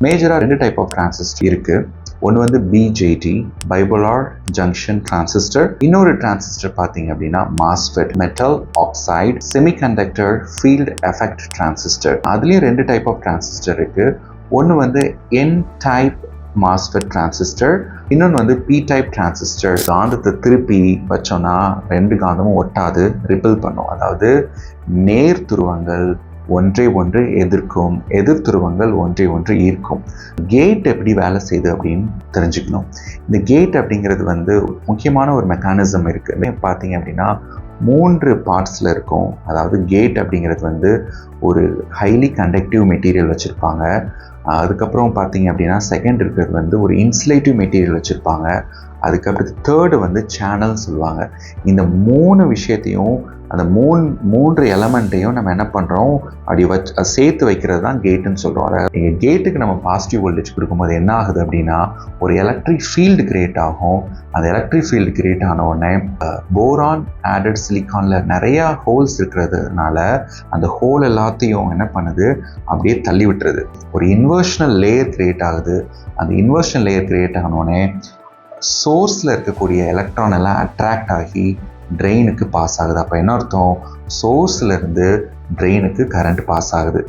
மேஜராக ரெண்டு type of transistor இருக்குது ஒன்று வந்து பிஜேடி பைபோலார் ஜங்ஷன் டிரான்சிஸ்டர் இன்னொரு டிரான்சிஸ்டர் பார்த்தீங்க அப்படின்னா MOSFET metal oxide semiconductor field effect transistor அதுலேயும் ரெண்டு டைப் ஆஃப் டிரான்சிஸ்டர் இருக்குது ஒன்று வந்து என் டைப் மாஸ்ஃபெட் டிரான்சிஸ்டர் இன்னொன்று வந்து பி டைப் டிரான்சிஸ்டர் காந்தத்தை திருப்பி வச்சோன்னா ரெண்டு காந்தமும் ஒட்டாது ரிப்பிள் பண்ணும். அதாவது நேர் துருவங்கள் ஒன்றை ஒன்று எதிர்க்கும் எதிர் துருவங்கள் ஒன்றை ஒன்று ஈர்க்கும். கேட் எப்படி வேலை செய்யுது அப்படின்னு தெரிஞ்சுக்கணும். இந்த கேட் அப்படிங்கிறது வந்து முக்கியமான ஒரு மெக்கானிசம் இருக்குது பார்த்தீங்க அப்படின்னா மூன்று பார்ட்ஸில் இருக்கும். அதாவது கேட் அப்படிங்கிறது வந்து ஒரு ஹைலி கண்டக்டிவ் மெட்டீரியல் வச்சுருப்பாங்க. அதுக்கப்புறம் பார்த்தீங்க அப்படின்னா செகண்ட் இருக்கிறது வந்து ஒரு இன்சுலேட்டிவ் மெட்டீரியல் வச்சுருப்பாங்க. அதுக்கப்புறம் தேர்டு வந்து சேனல் சொல்லுவாங்க. இந்த மூணு விஷயத்தையும் அந்த மூணு மூன்று எலமெண்ட்டையும் நம்ம என்ன பண்ணுறோம் அப்படி வச் சேர்த்து வைக்கிறது தான் கேட்டுன்னு சொல்கிறோம் அதாவது நீங்கள் கேட்டுக்கு நம்ம பாசிட்டிவ் வோல்டேஜ் கொடுக்கும்போது என்ன ஆகுது அப்படின்னா ஒரு எலக்ட்ரிக் ஃபீல்டு கிரியேட் ஆகும். அந்த எலக்ட்ரிக் ஃபீல்டு கிரியேட் ஆன உடனே போரான் ஆடட் சிலிக்கானில் நிறையா ஹோல்ஸ் இருக்கிறதுனால அந்த ஹோல் எல்லாத்தையும் என்ன பண்ணுது? அப்படியே தள்ளி விட்டுறது ஒரு இன்வர்ஷனல் லேயர் கிரியேட் ஆகுது. அந்த இன்வர்ஷனல் லேயர் கிரியேட் ஆனோடனே சோர்ஸில் இருக்கக்கூடிய எலக்ட்ரான் எல்லாம் அட்ராக்ட் ஆகி ட்ரெயினுக்கு பாஸ் ஆகுது. அப்போ என்ன அர்த்தம்? சோர்ஸ்லேருந்து ட்ரெயினுக்கு கரண்ட் பாஸ் ஆகுது.